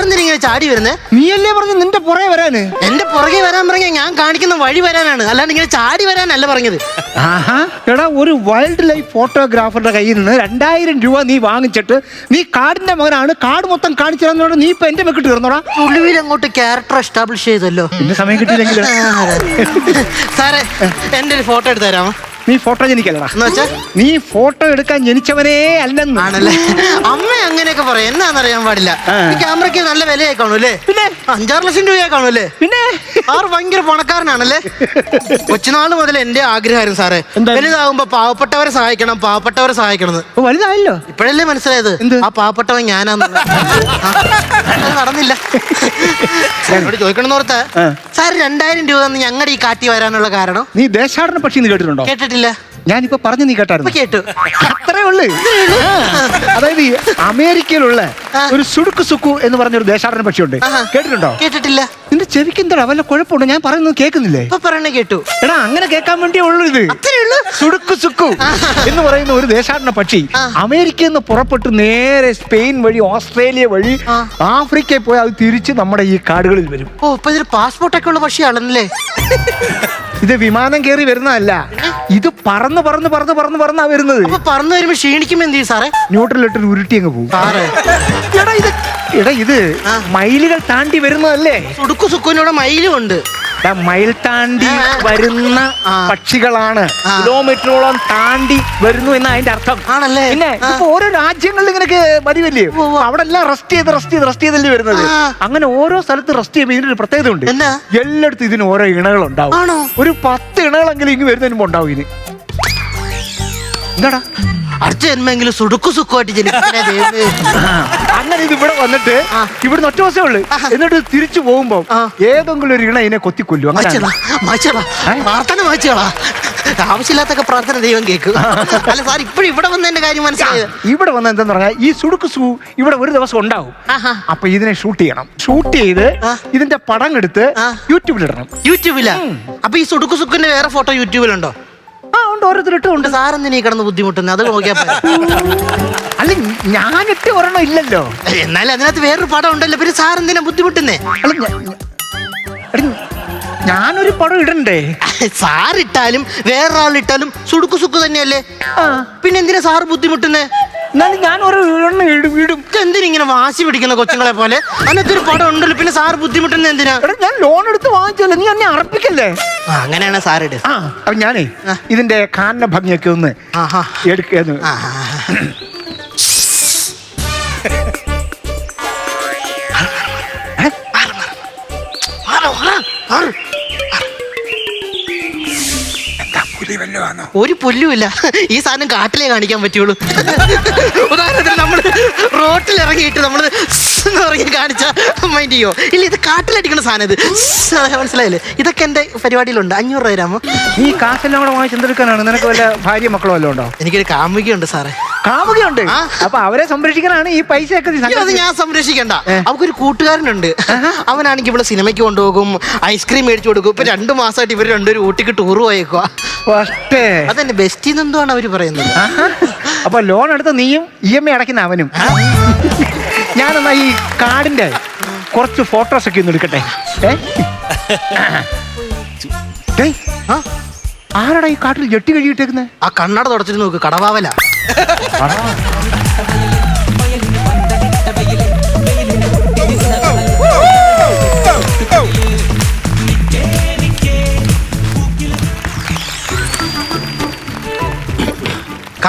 ഇങ്ങനെ ചാടി വരുന്നേ? നീയല്ലേ പറഞ്ഞു നിന്റെ പുറകെ വരാന്? എന്റെ പുറകെ വരാൻ പറഞ്ഞ ഞാൻ കാണിക്കുന്ന വഴി വരാനാണ്. അല്ലാണ്ട് ഇങ്ങനെ ചാടി വരാനല്ല പറഞ്ഞത്. ആഹാ. എടാ ഒരു വൈൽഡ് ലൈഫ് ഫോട്ടോഗ്രാഫറുടെ കയ്യിൽ നിന്ന് രണ്ടായിരം രൂപ നീ വാങ്ങിച്ചിട്ട് നീ കാടിന്റെ മകനാണ്. കാട് മൊത്തം കാണിച്ചു തന്നോട് നീ ഇപ്പൊ എന്റെ മെക്കിട്ട് തീർന്നോടാ. ഒളിവിൽ അങ്ങോട്ട് ക്യാരക്ടർ എസ്റ്റാബ്ലിഷ് ചെയ്തല്ലോ. പിന്നെ സമയം കിട്ടിയില്ലെങ്കിൽ സാറേ എന്റെ ഒരു ഫോട്ടോ എടുത്തു തരാമോ? നീ ഫോട്ടോ ജനിക്കല്ലടാ എന്ന് വെച്ചാ? നീ ഫോട്ടോ എടുക്കാൻ ജനിച്ചവനേ അല്ലെന്ന്. ആണല്ലേ? അമ്മ അങ്ങനെയൊക്കെ പറയാം. എന്നാന്നറിയാൻ പാടില്ല. ഈ ക്യാമറയ്ക്ക് നല്ല വിലയായി കാണും അല്ലേ പിന്നെ? അഞ്ചാറ് ലക്ഷം രൂപയായി കാണും അല്ലേ പിന്നെ? ആറ് ഭയങ്കര പണക്കാരനാണല്ലേ? കൊച്ചുനാൾ മുതൽ എന്റെ ആഗ്രഹമായിരുന്നു സാറേ. എന്താ? വലുതാകുമ്പോ പാവപ്പെട്ടവരെ സഹായിക്കണം പാവപ്പെട്ടവരെ സഹായിക്കണം എന്ന് വലുതായല്ലോ. ഇപ്പോഴല്ലേ മനസ്സിലായത്? എന്ത്? ആ പാവപ്പെട്ടവൻ ഞാനാന്ന്. ആ, അത് നടന്നില്ല. എന്നോട് ചോദിക്കണമെന്ന് ഓർത്ത ആ. സാർ രണ്ടായിരം രൂപ ഞങ്ങളുടെ ഈ കാട്ടി വരാനുള്ള കാരണം? നീ ദേശാടന പക്ഷി എന്ന് കേട്ടിട്ടുണ്ടോ? കേട്ടിട്ടില്ല. ഞാനിപ്പോ പറഞ്ഞു നീ കേട്ടായിരുന്നു? കേട്ടു. അത്രേ ഉള്ളു. അതായത് ഈ അമേരിക്കയിലുള്ള ഒരു സുടുക്കു സുക്കു എന്ന് പറഞ്ഞൊരു ദേശാടന പക്ഷിയുണ്ട്. കേട്ടിട്ടുണ്ടോ? കേട്ടിട്ടില്ല. നിന്റെ ചെവിക്ക് എന്താ വല്ല കുഴപ്പമുണ്ടോ? ഞാൻ പറയുന്നത് കേൾക്കുന്നില്ലേ? പറയണേ കേട്ടു. എടാ അങ്ങനെ കേൾക്കാൻ വേണ്ടിയേ ഉള്ളൂ ഇത്. സുടുക്ക് സുക്കു എന്ന് പറയുന്ന ഒരു ദേശാടന പക്ഷി. അമേരിക്കയിൽ നിന്ന് പുറപ്പെട്ട് നേരെ സ്പെയിൻ വഴി ഓസ്ട്രേലിയ വഴി. ആഫ്രിക്കയിൽ പോയി അത് തിരിച്ച് നമ്മുടെ ഈ കാടുകളിൽ വരും. ഓ ഇപ്പൊ ഇതിൽ പാസ്പോർട്ടൊക്കെ ഉള്ള പക്ഷിയാണെന്നല്ലേ? ഇത് വിമാനം കയറി വരുന്നതല്ല. ഇത് പറന്ന് പറന്ന് പറന്ന് പറന്ന് പറന്നാ വരുന്നത്. അപ്പൊ പറന്നു വരുമ്പോ ക്ഷീണിക്കുമ്പോ എന്ത് ചെയ്യും സാറേ? ന്യൂട്രലിട്ട് ഉരുട്ടി അങ്ങ് പോകും സാറേ. എടാ ഇത് എടാ ഇത് മൈലുകൾ താണ്ടി വരുന്നതല്ലേ? സുടുക്കു സുക്കുവിനോട് മയിലും ഉണ്ട്. മൈൽ താണ്ടി വരുന്ന പക്ഷികളാണ്. കിലോമീറ്ററോളം താണ്ടി വരുന്നു എന്ന അതിന്റെ അർത്ഥം. ആണല്ലേ? പിന്നെ. ഇപ്പൊ ഓരോ രാജ്യങ്ങളിൽ ഇങ്ങനെയൊക്കെ മതിവല്ലേ അവിടെ എല്ലാം റെസ്റ്റ് ചെയ്ത് റെസ്റ്റ് ചെയ്ത് റെസ്റ്റ് ചെയ്തല്ലേ വരുന്നത്? അങ്ങനെ ഓരോ സ്ഥലത്ത് റെസ്റ്റ് ചെയ്യുമ്പോൾ ഇതിനൊരു പ്രത്യേകത ഉണ്ട്? എല്ലായിടത്തും ഇതിന് ഓരോ ഇണകൾ ഉണ്ടാവും. ഒരു പത്ത് ഇണകളെങ്കിലും ഇങ്ങ് വരുന്നതിന് മുമ്പ് ഉണ്ടാവും ഇനി എന്താടാ? അടുത്ത ജന്മെങ്കിലും സുടുക്കു സുഖമായിട്ട് ജനിക്കണേ ദൈവമേ. അങ്ങനെ ഇത് ഇവിടെ വന്നിട്ട്. ഇവിടുന്ന് ഒറ്റ ദിവസമേ ഉള്ളു. എന്നിട്ട് തിരിച്ചു പോകുമ്പോ. ഏതെങ്കിലും ഒരു ഇണ ഇതിനെ കൊത്തിക്കൊല്ലും. മാച്ചളാ? പ്രാർത്ഥന മാച്ചളാ ആവശ്യമില്ലാത്തൊക്കെ പ്രാർത്ഥന ദൈവം കേൾക്കും അല്ല സാർ ഇപ്പോഴും ഇവിടെ വന്ന എന്റെ കാര്യം മനസ്സിലായത് ഇവിടെ വന്ന എന്താന്ന് പറഞ്ഞാൽ ഈ സുടുക്കു സു ഇവിടെ ഒരു ദിവസം ഉണ്ടാവും. അപ്പൊ ഇതിനെ ഷൂട്ട് ചെയ്യണം. ഷൂട്ട് ചെയ്ത് ഇതിന്റെ പടം എടുത്ത്. യൂട്യൂബിൽ ഇടണം. യൂട്യൂബിലാ അപ്പൊ ഈ സുടുക്കു സുക്കിന്റെ വേറെ ഫോട്ടോ യൂട്യൂബിലുണ്ടോ ആ ഉണ്ട് ഓരോരുത്തരിട്ടും ഉണ്ട്. ഉണ്ട് സാർ എന്തിനാ ഈ കിടന്ന് ബുദ്ധിമുട്ടുന്നത് അത് നോക്കിയാ പോരെ. അല്ല ഞാനിട്ട് ഒരെണ്ണം ഇല്ലല്ലോ. എന്നാലും അതിനകത്ത് വേറൊരു പടം ഉണ്ടല്ലോ. പിന്നെ സാറെന്തിനാ ബുദ്ധിമുട്ടുന്നേ? അല്ല ഞാ- ഞാ- എടി, ഞാനൊരു പടം ഇടണ്ടേ? സാറിട്ടാലും വേറൊരാളിട്ടാലും സുടുക്കു സുക്ക് തന്നെയല്ലേ? ആ. പിന്നെ എന്തിനാ സാറ് ബുദ്ധിമുട്ടുന്നേ? എന്നാലും ഞാൻ ഒരു എണ്ണം ഇടും ഇടും. എന്തിനാ ഇങ്ങനെ വാശി പിടിക്കുന്ന കൊച്ചുങ്ങളെ പോലെ? അന്നത്തെ ഒരു പടം ഉണ്ടല്ലോ പിന്നെ സാർ ബുദ്ധിമുട്ടുന്ന എന്തിനാ? എടാ ഞാൻ ലോൺ എടുത്ത് വാങ്ങിച്ചല്ലോ നീ എന്നെ അർപ്പിക്കല്ലേ ആ, അങ്ങനെയാണ് സാർ ഇട്. ആ അപ്പൊ ഞാനേ ഇതിന്റെ കാലിന്റെ ഭംഗിയൊക്കെ ഒന്ന് ആഹാ. എടുക്കുന്നു. ആ. മാറ്, ഒരു പുല്ലുമില്ല. ഈ സാധനം കാട്ടിലേ കാണിക്കാൻ പറ്റുള്ളൂ. ഉദാഹരണത്തിന് നമ്മൾ റോട്ടിൽ ഇറങ്ങിയിട്ട് നമ്മൾ ഇറങ്ങി കാണിച്ച മൈൻഡ് ചെയ്യോ? ഇല്ല ഇത് കാട്ടിലടിക്കുന്ന സാധനം ഇത്. മനസ്സിലായില്ലേ? ഇതൊക്കെ എന്റെ പരിപാടിയിലുണ്ട്. അഞ്ഞൂറ് രൂപ തരാമോ? നീ കാശെല്ലാം കൂടെ വാങ്ങി നിനക്ക് വല്ല ഭാര്യ മക്കളോ വല്ലതും ഉണ്ടോ? എനിക്കൊരു കാമുകിയുണ്ട് സാറേ. കാമുകയുണ്ട്. അപ്പൊ അവരെ സംരക്ഷിക്കാനാണ് ഈ പൈസ ഒക്കെ അത് ഞാൻ സംരക്ഷിക്കണ്ട. അവക്കൊരു കൂട്ടുകാരനുണ്ട്. അവനാണെങ്കിൽ ഇവിടെ സിനിമയ്ക്ക് കൊണ്ടുപോകും ഐസ്ക്രീം മേടിച്ചു കൊടുക്കും. ഇപ്പൊ രണ്ടു മാസമായിട്ട് ഇവർ രണ്ടുപേരും ഊട്ടിക്ക് ടൂർ പോയേക്കുക ഫസ്റ്റേ. അതെന്റെ ബെസ്റ്റിൽ അവർ പറയുന്നത്. അപ്പൊ ലോൺ എടുത്ത നീയും ഇ എം ഐ അടയ്ക്കുന്ന അവനും ഞാനെന്നാ ഈ കാർഡിന്റെ കുറച്ച് ഫോട്ടോസ് ഒക്കെ ഒന്ന് എടുക്കട്ടെ ഏ? ഡേയ്, ആ? ആരാടാ ഈ കാട്ടിൽ ജെട്ടി കഴിയിട്ടേക്കുന്നത് ആ കണ്ണട തുടച്ചിട്ട് നോക്ക് കടവാവല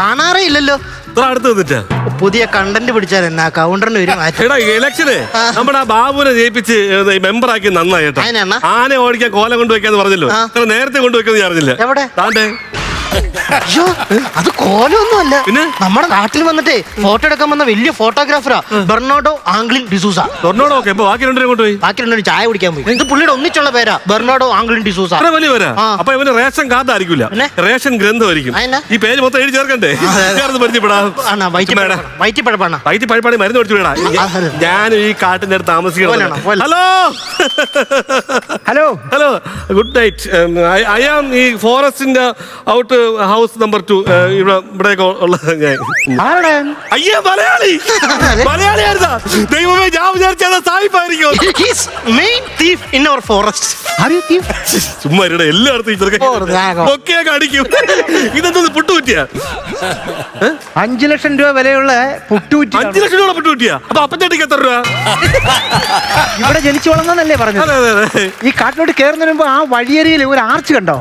കാണാറേ ഇല്ലല്ലോ. ഇത്ര അടുത്ത് നിന്നിട്ടാ പുതിയ കണ്ടന്റ് പിടിച്ചാൽ എന്നാ? കൗണ്ടറിന് ഒരു മാറ്റം. എടാ ഇലക്ഷന്. നമ്മുടെ ആ ബാബുവിനെ ജയിപ്പിച്ച് മെമ്പർ ആക്കി നന്നായി കേട്ടോ. അതിനെന്നാ? ആനെ ഓടിക്കാൻ കോലം കൊണ്ടുവെക്കാന്ന് പറഞ്ഞല്ലോ. ഇത്ര നേരത്തെ കൊണ്ടുവയ്ക്കാന്ന് ഞാൻ അറിഞ്ഞില്ല. എവിടെ? താണ്ടേ? അയ്യോ അത് കോലൊന്നുമല്ല. പിന്നെ? നമ്മുടെ നാട്ടിൽ വന്നിട്ട് ഫോട്ടോ എടുക്കാൻ വന്ന വലിയ ഫോട്ടോഗ്രാഫറാ ബെർണോഡോ ആംഗ്ലിൻ ഡിസൂസ. ബെർണോഡോ ഒക്കെ ബാക്കി രണ്ടുപേരും കൊണ്ടുപോയി ബാക്കി രണ്ടുപേരും ചായ കുടിക്കാൻ പോയി. ഇത് പുള്ളിയുടെ ഒന്നിച്ചുള്ള പേരാ ബെർണോഡോ ആംഗ്ലിൻ ഡിസൂസ. അത്ര വലിയ പേരാ. അപ്പൊ ഇവന് റേഷൻ കാർഡ് ആയിരിക്കില്ല പിന്നെ? റേഷൻ ഗ്രന്ഥമായിരിക്കും. ഈ പേര് മൊത്തം എഴുതി ചേർക്കണ്ടേ. ചേർന്ന് പരിചയപ്പെടാം. വയറ്റിപ്പഴപ്പാണ് വയറ്റിപ്പഴപ്പാണ് മരുന്ന് കൊടുത്തു വിടാ. ഞാൻ ഈ കാട്ടിന്റെ അടുത്ത് താമസിക്കണം. Hello? Hello. Hello good night. I am ഈ ഫോറസ്റ്റിന്റെ ഔട്ട് ഹൗസ് നമ്പർ ടു ഇവിടെ ഇവിടെ ഉള്ള ഞാൻ. അയ്യേ മലയാളി! മലയാളിയായിരുന്നാ? ദൈവമേ ഞാൻ വിചാരിച്ച ഏതാ സായിപ്പായിരിക്കും ചുമ്മാ എല്ലായിടത്തും ചെറുക്കൻ അടിക്കും. ഇതെന്തോന്ന് പുട്ടുകുറ്റിയാ? അഞ്ചു ലക്ഷം രൂപ വിലയുള്ള പുട്ടുകുറ്റി അഞ്ചു ലക്ഷം രൂപ പുട്ടുകുറ്റിയാ? അപ്പൊ അപ്പച്ചേട്ടിക്ക് എത്ര രൂപ? ഇവിടെ ജനിച്ചു വളർന്നല്ലേ പറഞ്ഞത്? ഈ കാട്ടിലോട്ട് കയറുന്നതിന് മുമ്പ് ആ വഴിയരിയിൽ ഒരു ആർച്ച് കണ്ടോ?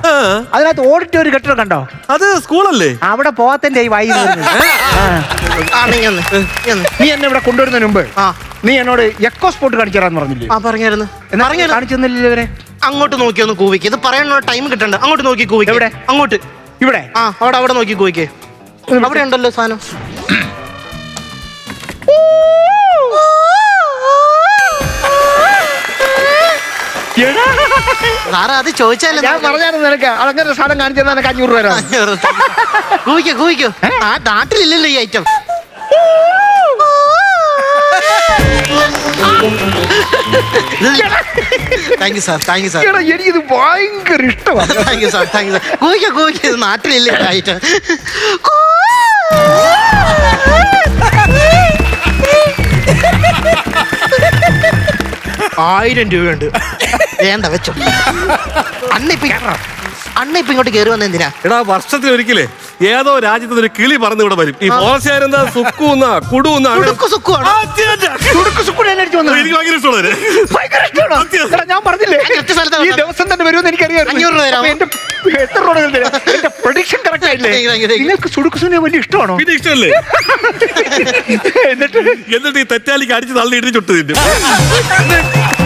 അതിനകത്ത് ഓടിറ്റ് ഒരു കെട്ടിടം കണ്ടോ? അത് സ്കൂളല്ലേ? അവിടെ പോവാത്തന്റെ ഈ വൈകി ആ. നീ ഒന്ന് നീ ഒന്ന്. നീ എന്നെ ഇവിടെ കൊണ്ടുവരുന്നതിന് മുമ്പ് ആ. നീ എന്നോട് എക്കോ സ്പോട്ട് കാണിച്ചു പറഞ്ഞില്ലേ? ആ പറഞ്ഞായിരുന്നു. എന്നാ പറഞ്ഞായിരുന്നു. കാണിച്ചു തന്നില്ലല്ലോ ഇവരെ? അങ്ങോട്ട് നോക്കി ഒന്ന് കൂവിക്ക്. ഇത് പറയാനുള്ള ടൈം കിട്ടണ്ട. അങ്ങോട്ട് നോക്കി കൂവിക്ക്. എവിടെ? അങ്ങോട്ട്. ഇവിടെ? ആ അവിടെ അവിടെ നോക്കി കൂവിക്ക്. അവിടെ ഉണ്ടല്ലോ സാധനം. സാറേ അത് ചോദിച്ചാലും ഞാൻ പറഞ്ഞായിരുന്നു നിനക്ക്. അതങ്ങനെ സാധനം കാണിച്ചു തന്നെ അഞ്ഞൂറ് രൂപ തരാം. കൂവിക്കോ ആ നാട്ടിലില്ലല്ലോ ഈ item thank you sir thank you sir എടാ, എനിക്കിത് ഭയങ്കര ഇഷ്ടമാണ് thank you sir thank you sir കൂവിക്കോ കൂവിക്കോ. ഇത് നാട്ടിലില്ല ഈ ഐറ്റം ആയിരം രൂപയുണ്ട്. വേണ്ട വെച്ചു അണ്ണ ഇപ്പൊ അണ്ണ ഇപ്പൊ ഇങ്ങോട്ട് കയറി വന്ന എന്തിനാ എടാ വർഷത്തിൽ ഒരിക്കലേ ഏതോ രാജ്യത്ത് ഒരു കിളി പറന്ന് ഇവിടെ വരും ഈ ഫോറസ്റ്റുകാരെന്താ സുക്കൂന്ന കുടുന്ന സുടുക്കു സുക്കുവാണോ? സുടുക്ക് സുക്കുടെ എന്നെ അടിച്ചു വന്നത്. എനിക്ക് ഭയങ്കര ഇഷ്ടമുള്ളത് ഭയങ്കര ഇഷ്ടമാണോ? എടാ, ഞാൻ പറഞ്ഞില്ലേ ഈ ദിവസം തന്നെ വരുമെന്ന് എനിക്കറിയാം അഞ്ഞൂറ് രൂപ തരാമോ? എന്റെ എത്ര രൂപ തരാം? എന്റെ പ്രൊഡിക്ഷൻ കറക്റ്റ് ആയില്ലേ. നിങ്ങൾക്ക് സുടുക്കുസുനെ വലിയ ഇഷ്ടമാണോ പിന്നെ ഇഷ്ടമല്ലേ എന്നിട്ട് എന്നിട്ട് ഈ തെറ്റാലിക്ക് അടിച്ച് തള്ളി ഇടിച്ച് ചുട്ട് തിന്നും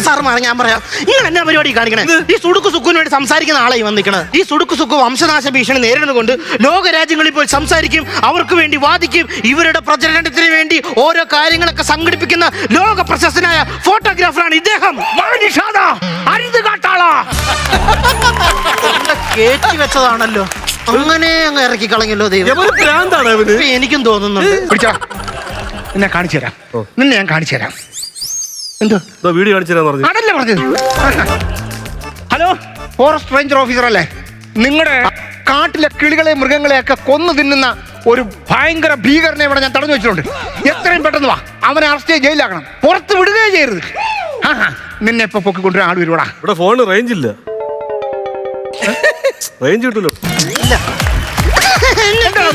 സാർ ഞാൻ പറയാം. നിങ്ങൾ എന്നാ പരിപാടി കാണിക്കണേ? ഈ സുടുക്കു സുക്കുവിന് വേണ്ടി സംസാരിക്കുന്ന ആളായി വന്നിരിക്കണത് ഈ സുടുക്കു സുക്കു വംശനാശ ഭീഷണി നേരിടുന്നതുകൊണ്ട് ലോക രാജ്യങ്ങളിൽ പോയി സംസാരിക്കും അവർക്ക് വേണ്ടി വാദിക്കും ഇവരുടെ പ്രചരണത്തിന് വേണ്ടി ഓരോ കാര്യങ്ങളൊക്കെ സംഘടിപ്പിക്കുന്ന ലോക പ്രശസ്തനായ ഫോട്ടോഗ്രാഫറാണ് ഇദ്ദേഹം. അരുത് കാട്ടാളാ. കേറ്റി വെച്ചതാണല്ലോ. അങ്ങനെ അങ്ങ് ഇറക്കി കളഞ്ഞല്ലോ ദൈവം. എനിക്കും തോന്നുന്നുണ്ട്. എന്നെ നിന്നെ കാണിച്ചു തരാം. നിന്നെ ഞാൻ കാണിച്ചു തരാം. എന്തോ വീഡിയോ കാണിച്ചു പറഞ്ഞു. അതല്ലേ പറഞ്ഞത്? ഹലോ ഫോറസ്റ്റ് റേഞ്ചർ ഓഫീസർ അല്ലേ? നിങ്ങളുടെ കാട്ടിലെ കിളികളെ മൃഗങ്ങളെയൊക്കെ കൊന്നു തിന്നുന്ന ഒരു ഭയങ്കര ഭീകരനെ ഇവിടെ ഞാൻ തടഞ്ഞു വെച്ചിട്ടുണ്ട്. എത്രയും പെട്ടെന്ന് വാ. അവനെ അറസ്റ്റ് ചെയ്ത് ജയിലാക്കണം പുറത്ത് വിടുകയേ ചെയ്യരുത്. ആഹാ, നിന്നെ ഇപ്പൊ പൊക്കിക്കൊണ്ടുവരാൻ ആൾ വരുവാടാ ഇവിടെ. ഫോണ് റേഞ്ച് ഇല്ല. റേഞ്ച് കിട്ടൂലോ? എന്താ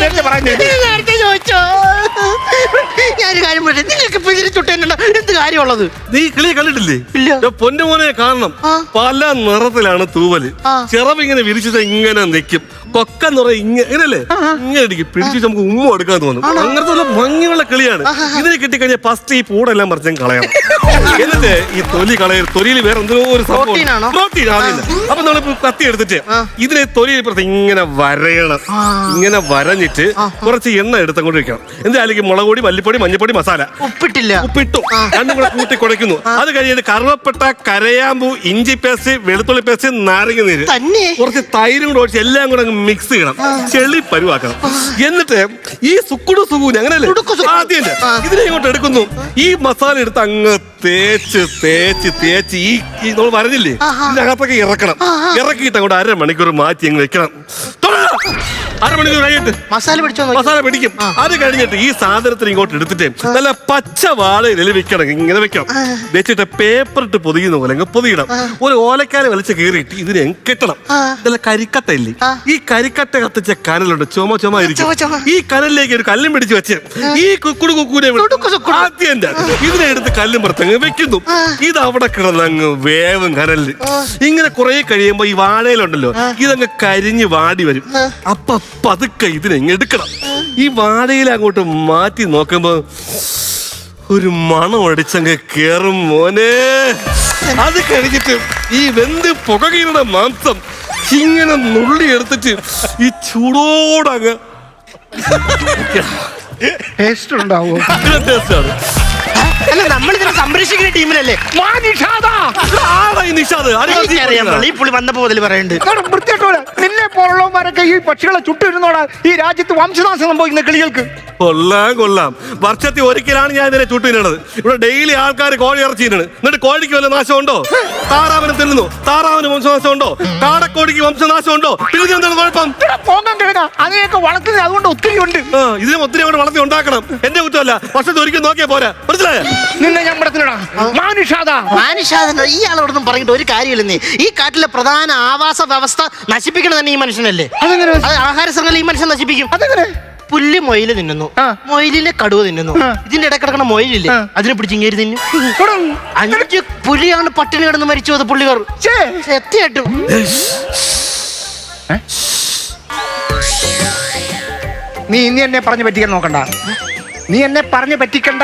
നേരത്തെ പറയുന്നത്? നേരത്തെ ചോദിച്ചോ. ഞാനൊരു കാര്യം പറയട്ടെ? നിങ്ങൾക്ക് പിതിരി ചുട്ടേണ്ട എന്ത് കാര്യമുള്ളത്? നീ കിളിയെ കണ്ടിട്ടില്ലേ? ഇല്ല. പൊന്നു മോനെ കാണണം. പല നിറത്തിലാണ് തൂവൽ. ചിറവിങ്ങനെ വിരിച്ചത് ഇങ്ങനെ നിൽക്കും കൊക്ക നിറ ഇങ്ങനെ ഇങ്ങനല്ലേ? ഇങ്ങനെ പിടിച്ച് നമുക്ക് ഉമ്മ എടുക്കാൻ തോന്നും. അങ്ങനത്തെ ഉള്ള ഭംഗിയുള്ള കിളിയാണ്. ഇതിനെ കിട്ടിക്കഴിഞ്ഞാൽ ഫസ്റ്റ് ഈ പൂടെല്ലാം മറിച്ചും കളയണം. എന്നിട്ട് ഈ തൊലി കളയ തൊലിയിൽ വേറെ എന്തോ ഒരു സംഭവം ആണോ? പ്രോട്ടീൻ ആവില്ല. അപ്പൊ നമ്മൾ കത്തി എടുത്തിട്ട് ഇതിനെ തൊലി ഇപ്പുറത്ത് ഇങ്ങനെ വരയണം. ഇങ്ങനെ വരഞ്ഞിട്ട് കുറച്ച് എണ്ണ എടുത്തങ്ങോട്ട് വെക്കണം. എന്തായാലും മുളക് പൊടി മല്ലിപ്പൊടി മഞ്ഞപ്പൊടി മസാല. ഉപ്പിട്ടില്ല. ഉപ്പിട്ടു. രണ്ടും കൂടെ കൂട്ടി കുഴയ്ക്കുന്നു. അത് കഴിഞ്ഞിട്ട് കറുവപ്പെട്ട കരയാമ്പൂ ഇഞ്ചി പേസ്റ്റ് വെളുത്തുള്ളി പേസ്റ്റ് നാരങ്ങ നീര്. തന്നെ? കുറച്ച് തൈരും കൂടെ ഒഴിച്ച് എല്ലാം കൂടെ അങ്ങ് മിക്സ് ചെയ്യണം. ചെളി പരുവാക്കണം. എന്നിട്ട് ഈ സുക്കുടു സുഖു അങ്ങനെയല്ലേ. ആദ്യം ഇതിനെ ഇങ്ങോട്ട് എടുക്കുന്നു. ഈ മസാല എടുത്ത് അങ്ങ് തേച്ച് തേച്ച് തേച്ച്. ഈ ഈ നമ്മൾ വരഞ്ഞില്ലേ? ഇതിനകത്തൊക്കെ ഇറക്കണം. ഇറക്കിയിട്ട് അങ്ങോട്ട് അരമണിക്കൂർ മാറ്റി അങ്ങ് വെക്കണം. അരമണിക്കൂർ കഴിഞ്ഞിട്ട് മസാല പിടിച്ചോ മസാല പിടിക്കും. അത് കഴിഞ്ഞിട്ട് ഈ സാധനത്തിന് ഇങ്ങോട്ട് എടുത്തിട്ട് നല്ല പച്ച വാഴയിൽ വെക്കണം. ഇങ്ങനെ വെക്കണം. വെച്ചിട്ട് പേപ്പർ ഇട്ട് പൊതിയുന്ന പോലെ അങ്ങ് പൊതിയിടണം ഒരു ഓലക്കാല വലിച്ച് കീറിയിട്ട് ഇതിനെ കെട്ടണം. നല്ല കരിക്കട്ട ഇല്ലേ? ഈ കരിക്കട്ട കത്തിച്ച കനലുണ്ട്. ചുമ ചുമ ഇരിക്കും ഈ കനലിലേക്ക് ഒരു കല്ലും പിടിച്ച് വെച്ച് ഈ കുക്കുടു കുക്കൂനെ. ആദ്യം ഇതിനെ എടുത്ത് കല്ലും പുറത്തങ്ങ് വെക്കുന്നു ഇത് അവിടെ കിടന്നങ്ങ് വേവും കനലിൽ ഇങ്ങനെ കുറെ കഴിയുമ്പോ ഈ വാഴയിലുണ്ടല്ലോ ഇതങ്ങ് കരിഞ്ഞ് വാടി വരും. അപ്പൊ പതുക്കെ ഇതിനെങ്ങ് എടുക്കണം. ഈ വാഴയിൽ അങ്ങോട്ട് മാറ്റി നോക്കുമ്പോ ഒരു മണം അടിച്ചങ്ങ് കേറും മോനെ. അത് കഴിഞ്ഞിട്ട് ഈ വെന്ത് പുകകീരുടെ മാംസം ഇങ്ങനെ നുള്ളി എടുത്തിട്ട് ഈ ചൂടോടങ്ങ് ടേസ്റ്റ് ഉണ്ടാവോ? ടേസ്റ്റാണ് അല്ല നമ്മളിതിനെ സംരക്ഷിക്കുന്ന ടീമിലല്ലേ? വാ നിഷാദ. ഈ നിഷാദ്. ആരെയാ തീ ഈ പുള്ളി വന്നപ്പോ മുതൽ പറയുന്നുണ്ട് എടാ, വൃത്തികെട്ടവനെ. നിന്നെ പോലുള്ളവരൊക്കെ ഈ പക്ഷികളെ ചുട്ടിരുന്നോടാ ഈ രാജ്യത്ത് വംശനാശം സംഭവിക്കുന്ന കിളികൾക്ക്. കൊള്ളാം കൊള്ളാം വർഷത്തിൽ ഒരിക്കലാണ് ഞാൻ ഇതിനെ ചുട്ടിനത് ഇവിടെ ഡെയിലി ആൾക്കാർ കോഴി ഇറച്ചിനാണ് എന്നിട്ട് കോഴിക്ക് വല്ല നാശം ഉണ്ടോ താറാവിനെ തിന്നുന്നു. താറാവിന് വംശനാശം ഉണ്ടോ കാടക്കോടിക്ക് വംശനാശം ഉണ്ടോ പിന്നെ എന്താണ് കുഴപ്പം. എടാ, പോങ്ങാൻ കിഴങ്ങ അതിനെയൊക്കെ വളർത്തുന്നത് അതുകൊണ്ട് ഒത്തിരി ഉണ്ട് ആ, ഇതിനെ ഒത്തിരി അങ്ങോട്ട് വളർത്തി ഉണ്ടാക്കണം. എന്റെ കുറ്റമല്ല. വർഷത്തിൽ ഒരിക്കൽ നോക്കിയാ പോരാ. മനസ്സിലായ? നിന്നെ ഞാൻ പടത്തിലടാ മാനുഷാദ. മാനുഷാദന ഈ ആളോടൊന്നും പറഞ്ഞിട്ട് ഒരു കാര്യമില്ലെന്നേ. ഈ കാട്ടിലെ പ്രധാന ആവാസ വ്യവസ്ഥ നശിപ്പിക്കണം തന്നെ ഈ മനുഷ്യനല്ലേ? അതെങ്ങനെ? അത് ആഹാര ശൃംഖല ഈ മനുഷ്യൻ നശിപ്പിക്കും. അതെങ്ങനെ? പുല്ല് മൊയിൽ തിന്നുന്നു. മൊയിലിലെ കടുവ തിന്നുന്നു. ഇതിന്റെ ഇടയ്ക്ക് കിടക്കണ മൊയിലില്ലേ? അതിനെ പിടിച്ച് ഇങ്ങേര് തിന്നു. അഞ്ച് പുലിയാണ് പട്ടിണി കിടന്ന് മരിച്ചു അത് പുള്ളികൾ ഛേ, സത്യമായിട്ടും. നീ ഇനി എന്നെ പറഞ്ഞു പറ്റിക്കാൻ നോക്കണ്ട. നീ എന്നെ പറഞ്ഞു പറ്റിക്കണ്ട.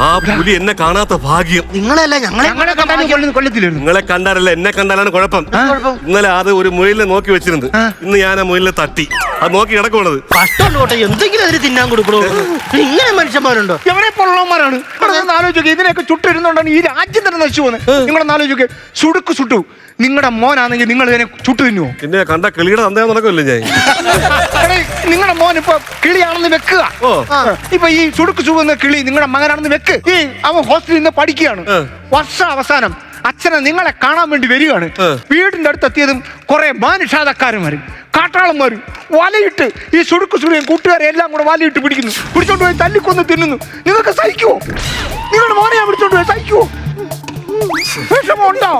ആ പുലി എന്നെ കാണാത്ത ഭാഗ്യം. നിങ്ങളല്ല ഞങ്ങളെ ഞങ്ങളെ കണ്ടാലും കൊല്ലത്തില്ലായിരുന്നു നിങ്ങളെ കണ്ടാലല്ല എന്നെ കണ്ടാലാണ് കുഴപ്പം. ഇന്നലെ അത് ഒരു മുയലിനെ നോക്കി വെച്ചിരുന്നത്. ഇന്ന് ഞാൻ ആ മുയലിനെ തട്ടി. അത് നോക്കി കിടക്കുള്ളത് കഷ്ടമുണ്ട് കോട്ടെ എന്തെങ്കിലും അതിന് തിന്നാൻ കൊടുക്കണോ? ഇങ്ങനെ മനുഷ്യന്മാരുണ്ടോ? എവിടെ പോലുള്ളവന്മാരാണ് നിങ്ങളൊന്ന് ആലോചിക്കുക ഇതിനെയൊക്കെ ചുട്ടിരുന്നോണ്ടാണ് ഈ രാജ്യം തന്നെ നശിച്ചു പോകുന്നത് നിങ്ങളൊന്ന് ആലോചിക്കുക സുടുക്ക് സുട്ടു. നിങ്ങളുടെ മോനാണെങ്കിൽ നിങ്ങൾ ഇതിനെ ചുട്ടു തിന്നുവോ? പിന്നെ കണ്ട കിളിയുടെ സന്ദേഹം നടക്കുമല്ലേ ഞാൻ. നിങ്ങളുടെ മോൻ ഇപ്പൊ കിളിയാണെന്ന് വെക്കുക. ഇപ്പൊ ഈ ചുടുക്ക് സുഖുന്ന കിളി നിങ്ങളുടെ മകനാണെന്ന് വെക്ക്. ഈ അവൻ ഹോസ്റ്റലിൽ നിന്ന് പഠിക്കുകയാണ്. വർഷ അവസാനം അച്ഛനെ നിങ്ങളെ കാണാൻ വേണ്ടി വരികയാണ്. വീടിന്റെ വീടിന്റെ അടുത്തെത്തിയതും കുറെ മാനുഷാതക്കാരന്മാരും കാട്ടാളന്മാരും വലയിട്ട് ഈ ചുടുക്ക് സുടിയും കൂട്ടുകാരെ എല്ലാം കൂടെ വലയിട്ട് പിടിക്കുന്നു. പിടിച്ചോണ്ട് പോയി തല്ലിക്കൊന്ന് തിന്നുന്നു. നിങ്ങൾക്ക് സഹിക്കുവോ? നിങ്ങളുടെ മോനെ ഞാൻ പിടിച്ചോണ്ട് പോയി സഹിക്കുവോ? വിഷമമുണ്ടോ?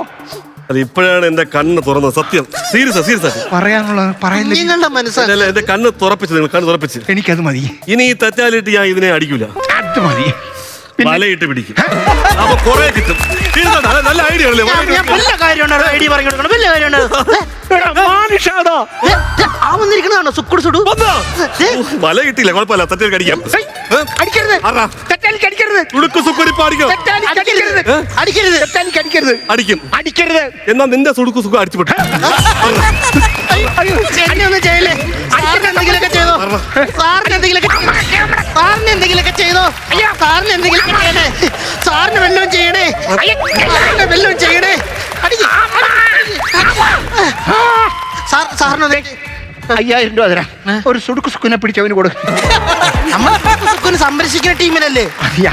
അത് ഇപ്പോഴാണ് എന്റെ കണ്ണ് തുറന്നത് സത്യം. സീരിയസ് സീരിയസ് ആയിട്ട് പറയാനുള്ള പറയുന്നില്ല നിങ്ങളുടെ അല്ല എന്റെ കണ്ണ് തുറപ്പിച്ചു നിങ്ങൾ കണ്ണ് തുറപ്പിച്ച്. എനിക്കത് മതി. ഇനി ഈ തെറ്റാലിട്ട് ഞാൻ ഇതിനെ അടിക്കൂല. അത് മതി. പിന്നെ വലയിട്ട് പിടിക്കും. അപ്പൊ കൊറേ കിട്ടും. നല്ല- നല്ല ഐഡിയ ആണല്ലേ? വല്ല കാര്യമുണ്ടോ? ഐഡിയ പറഞ്ഞു കൊടുക്കണം. വല്ല കാര്യമുണ്ടോ? എടാ, മാനുഷാദാ. ആ വന്നിരിക്കണതാണോ സുക്കുട് സുടു? വല കിട്ടിയില്ല കുഴപ്പമില്ല തെറ്റാൽ കടിക്കാം. അടിക്കരുത്. ആരാ? തെറ്റാലിക്ക് അടിക്കരുത്. തുടുക്ക് സുക്കുരിപ്പ് അടിക്കും തെറ്റാലിക്ക് അടിക്കരുത്. അടിക്കരുത്. തെറ്റാലിക്ക് അടിക്കരുത്. അടിക്കും. അടിക്കരുത്. എന്നാ നിന്റെ സുടുക്കു സുഖം അടിച്ചു വിട്ടു. ഒന്നും ചെയ്യല്ലേ സാറിന് എന്തെങ്കിലുമൊക്കെ ചെയ്തോ? സാറിന് എന്തെങ്കിലുമൊക്കെ സാറിന് എന്തെങ്കിലുമൊക്കെ ചെയ്തോ? സാറിന് എന്തെങ്കിലുമൊക്കെ ചെയ്യണേ. സാറിന് വല്ലതും ചെയ്യണേ. സാറിന് വല്ലതും ചെയ്യണേ. അടിക്ക്. സാർ സാറിന് ഒന്ന് അയ്യായിരം രൂപ തരാം. ഒരു സുടുക്ക് സുക്കുനെ പിടിച്ച് അവന് കൊടുക്കും നമ്മൾ സുക്കുനെ സംരക്ഷിക്കുന്ന ടീമിനല്ലേ?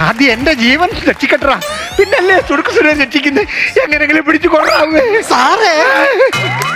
ആദ്യം എന്റെ ജീവൻ രക്ഷിക്കട്ടാ പിന്നല്ലേ സുടുക്ക് സുനെ രക്ഷിക്കുന്നത് എങ്ങനെങ്കിലും പിടിച്ചു കൊള്ളാവേ. സാറേ.